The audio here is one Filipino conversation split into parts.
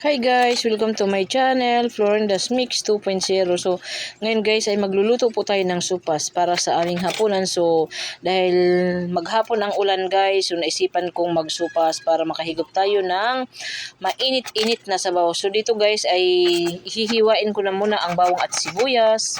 Hi guys! Welcome to my channel, Florinda's Mix 2.0. So, ngayon guys ay magluluto po tayo ng supas para sa aming hapunan. So, dahil maghapon ang ulan guys, so naisipan kong magsupas para makahigop tayo ng mainit-init na sabaw. So, dito guys ay hihiwain ko na muna ang bawang at sibuyas.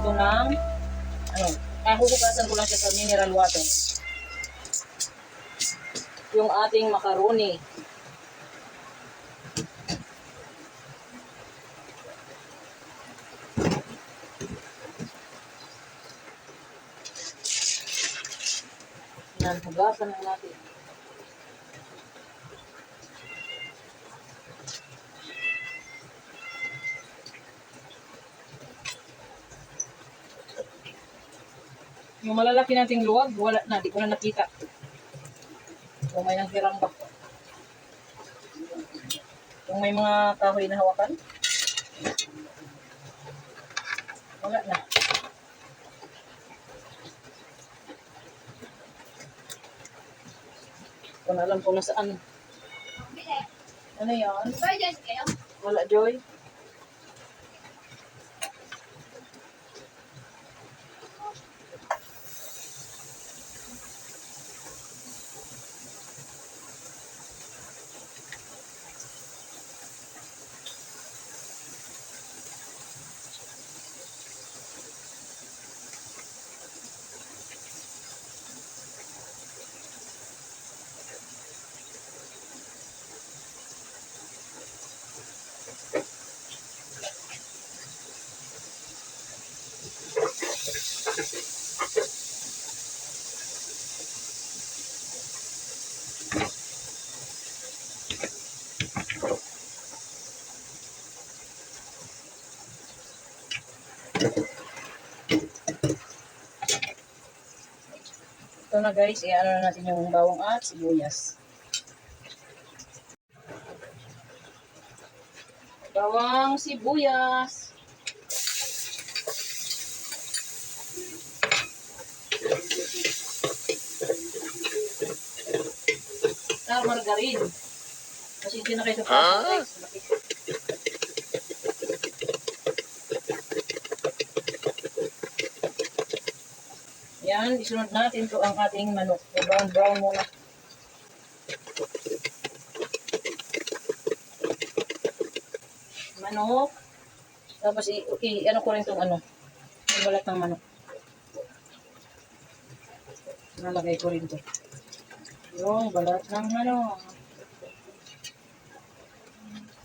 Ko to ng ano, ah, huhugasan ko lang siya sa mineral water. Yung ating macaroni. Yan, hugasan na natin. Yung malalaki nating luwag, wala na, di ko na nakita. Kung may nanghiram ba. Kung may mga kahoy na hawakan. Wala na. Kung alam ko nasaan. Ano yan? Wala, Joy. Ito na guys, i-ano na natin yung bawang at sibuyas. Bawang sibuyas. Star margarine. Kasi hindi na kayo sa guys. Yan, isunod natin to ang ating manok. Brown brown muna. Manok. Tapos i ano ko rin tong ano. Yung balat ng manok. Nalagay ko rin to. Yung balat ng manok.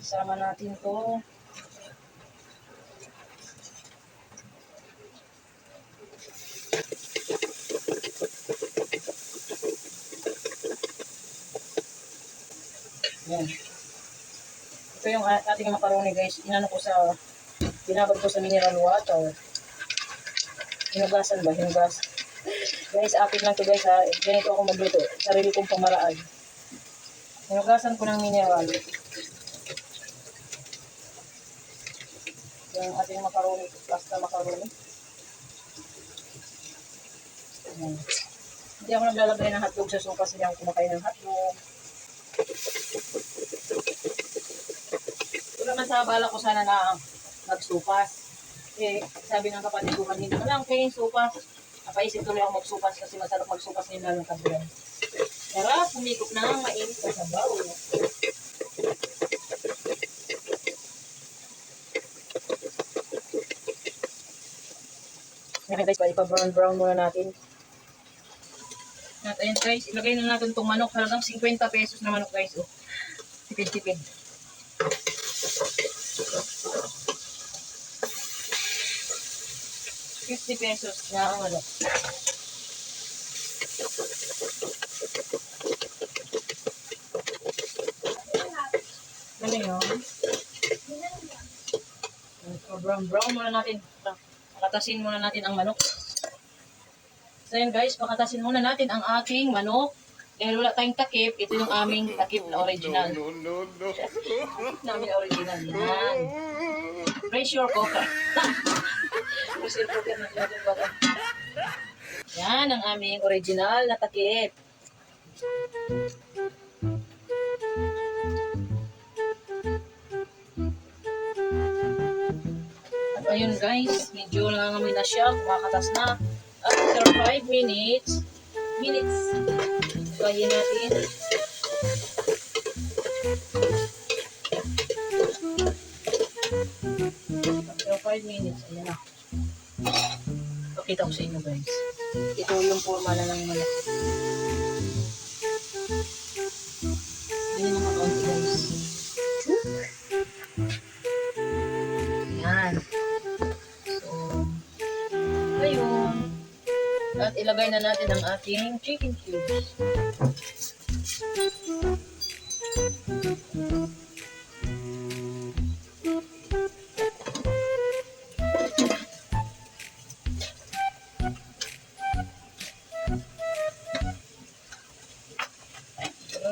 Isama natin to. Ito yung ating macaroni guys. Inano ko sa, binabad ko sa mineral water. Hinugasan ba? Hinugas. Guys, akin lang to guys ha. Ganito ako magluto. Sarili kong pamaraan. Hinugasan ko ng mineral. Yung ating macaroni, pasta macaroni. Ayan. Hindi ako naglalagay ng hotdog sa sopas. Hindi ako kumakain ng hotdog. Wala man sa bala ko sana na magsupas. Eh, sabi ng kapatid ko kanina, wala akong kain supas. Napaisip tuloy ako magsupas kasi masarap magsupas nila ng kabilang. Tara, pumikop na ang mainit sa sabaw. Ngayon guys, ipa-brown brown muna natin. At ayan guys, ilagay na natin itong manok. Halagang 50 pesos na manok guys. Oh. Tipid-tipid. Fifty pesos na ang ano. Ano yun? Brown brown muna natin. Pakatasin muna natin ang manok. So yun guys, pakatasin muna natin ang aking manok. Dahil wala tayong takip, ito yung aming takip na original. No, no, no. namin original. Yan. Cooker. Pressure cooker ito? Yan ang aming original na takip. At ayun guys, medyo nangangamoy na siya, kumakatas na. After 5 minutes, minutes, bayin natin. After 5 minutes, ayan na. Pakita ko sa inyo guys. Ito yung forma na ng manok. Ganyan naman konti guys. Ayan. So, ayun. At ilagay na natin ang ating chicken cubes.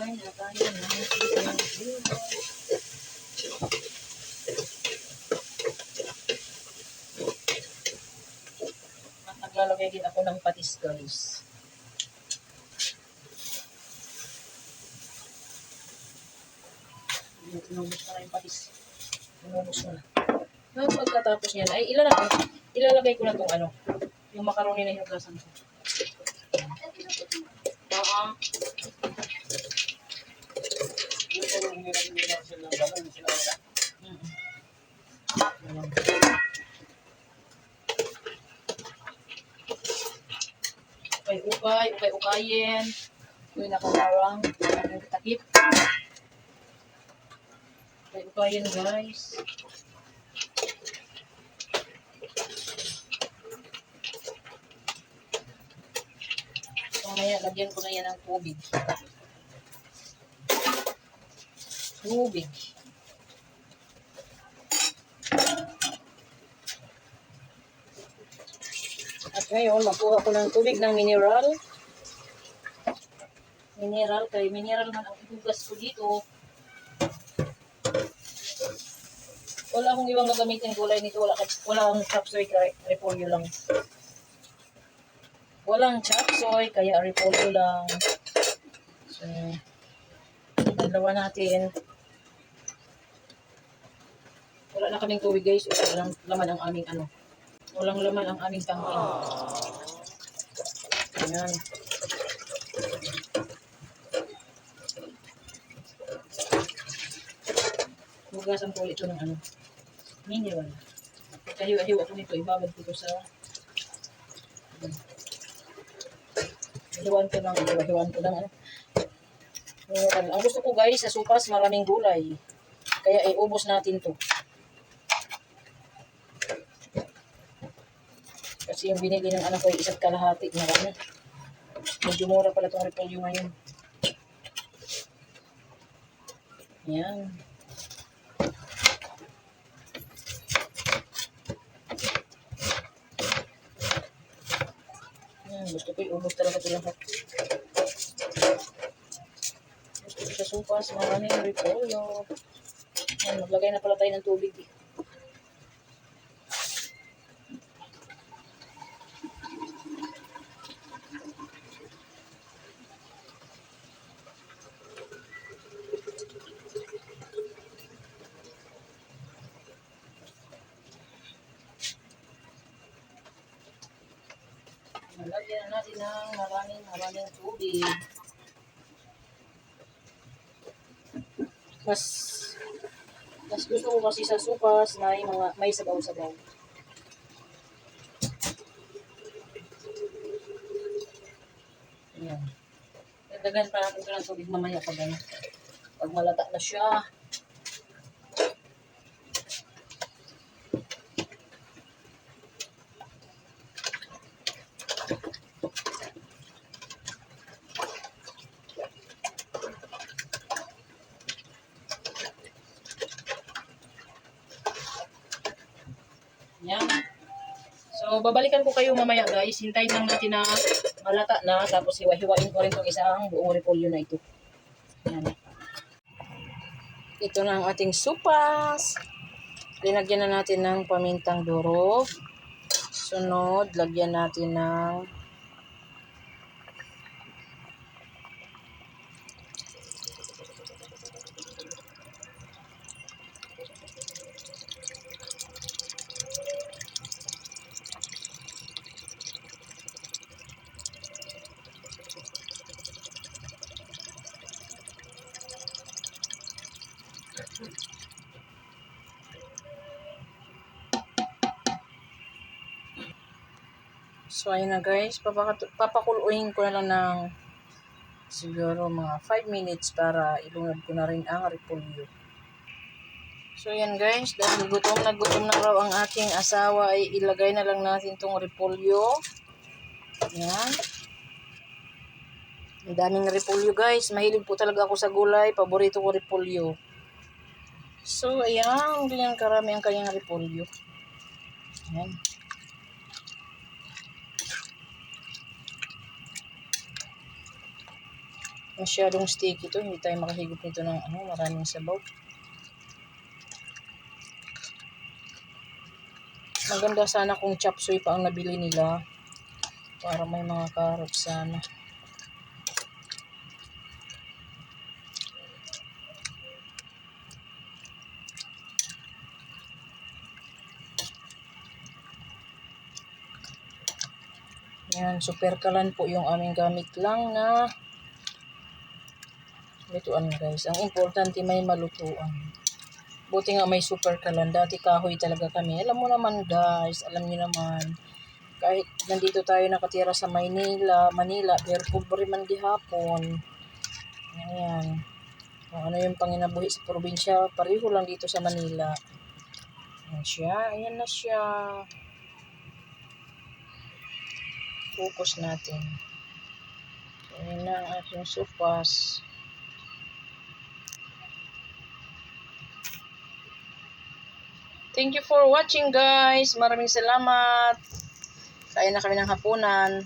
Na tayo ng naglalagay din ako ng patis guys. Inubos ko na yung patis. Inubos ko na. Ngayon pagkatapos niyan, ay ilalagay, ilalagay ko na itong ano, yung macaroni na hinugasan ko. Oo. Mm. Ayan. ukay-ukay, ukay-ukayin. Yung nakawarang, yung takip. Ukay-ukayin guys. Mamaya, lagyan ko na yan ng tubig. Tubig. At ngayon, makuha ko ng tubig ng mineral. Mineral, kay mineral man ang ibugas ko dito. Wala akong ibang gagamitin gulay nito. Wala, wala akong chop kaya repolyo lang. Walang chop kaya repolyo lang. So, dalawa natin. Wala na kaming tubig guys. Wala lang laman ang aming ano. Walang laman ang aming tangking. Ayan. Hugasan ko ulit ito ng ano. Mineral. Kahiwa-hiwa ko nito. Ibabad ko ito sa... Hiwan ko ng, hiwa-hiwan ko ng ano. Mineral. Ang gusto ko guys, sa supas maraming gulay. Kaya iubos natin to. Kasi yung binili ng anak ko ay isa't kalahati ano. Medyo mura pala itong repolyo ngayon. Yan. Yan, gusto ko iubos talaga ito lahat. Gusto ko sa supas, maraming repolyo. Yan, maglagay na pala tayo ng tubig. eh. Nalagyan na natin ng maraming maraming tubig. Mas mas gusto ko kasi sa supas na may mga may sabaw-sabaw. Ayan. Dagdagan pa natin ito ng tubig mamaya pag ano. Pag malata na siya. Yan. So, babalikan ko kayo mamaya guys. Hintayin lang natin na malata na. Tapos hiwa-hiwain ko rin itong isang buong repolyo na ito. Yan. Ito na ang ating supas. Linagyan na natin ng pamintang durog. Sunod, lagyan natin ng So, ayun na guys. Papakuluin ko na lang ng siguro mga 5 minutes para ilunod ko na rin ang repolyo. So, yan guys. Dahil gutom na gutom na raw ang aking asawa ay ilagay na lang natin tong repolyo. Yan. Ang daming repolyo guys. Mahilig po talaga ako sa gulay. Paborito ko repolyo. So, ayan. Ganyan karami ang kanyang repolyo. Ayan. Masyadong sticky to. Hindi tayo makahigop nito ng ano, maraming sabaw. Maganda sana kung chop suey pa ang nabili nila. Para may mga carrots sana. Yan, super kalan po yung aming gamit lang na lutuan guys. Ang importante may malutuan. Buti nga may super kalan. Dati kahoy talaga kami. Alam mo naman guys, alam niyo naman. Kahit nandito tayo nakatira sa Maynila, Manila, pero pobre man gihapon. Ayan. Kung ano yung panginabuhi sa probinsya, pareho lang dito sa Manila. Ayan siya. Ayan na siya. Focus natin. Ayan na ang ating supas. Thank you for watching guys. Maraming salamat. Kaya na kami ng hapunan.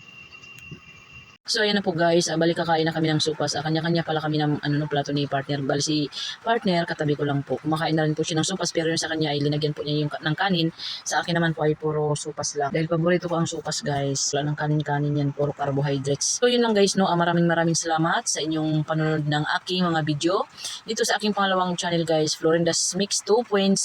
So ayan na po guys, ah, balik kakain na kami ng supas. Ah, kanya-kanya pala kami ng ano no plato ni partner. Bali si partner katabi ko lang po. Kumakain na rin po siya ng supas pero yung sa kanya ay linagyan po niya yung ng kanin. Sa akin naman po ay puro supas lang. Dahil paborito ko ang supas guys. Wala ng kanin-kanin yan, puro carbohydrates. So yun lang guys no, Ah, maraming maraming salamat sa inyong panonood ng aking mga video. Dito sa aking pangalawang channel guys, Florinda's Mix 2.0.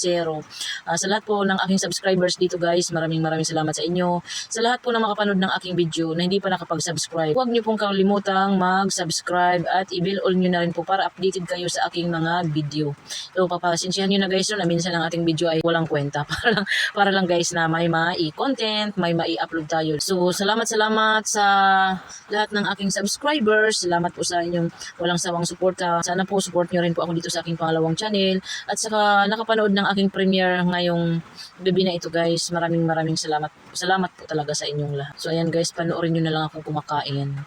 Ah, sa lahat po ng aking subscribers dito guys, maraming maraming salamat sa inyo. Sa lahat po ng makapanood ng aking video na hindi pa nakapag-subscribe, huwag niyo pong kalimutang mag-subscribe at i-bell all niyo na rin po para updated kayo sa aking mga video. So papasensyahan niyo na guys no, na minsan ang ating video ay walang kwenta para lang para lang guys na may mai-content, may mai-upload tayo. So salamat salamat sa lahat ng aking subscribers. Salamat po sa inyong walang sawang suporta. Sana po support niyo rin po ako dito sa aking pangalawang channel at saka nakapanood ng aking premiere ngayong gabi na ito guys. Maraming maraming salamat. Salamat po talaga sa inyong lahat. So ayan guys, panoorin nyo na lang akong kumakain.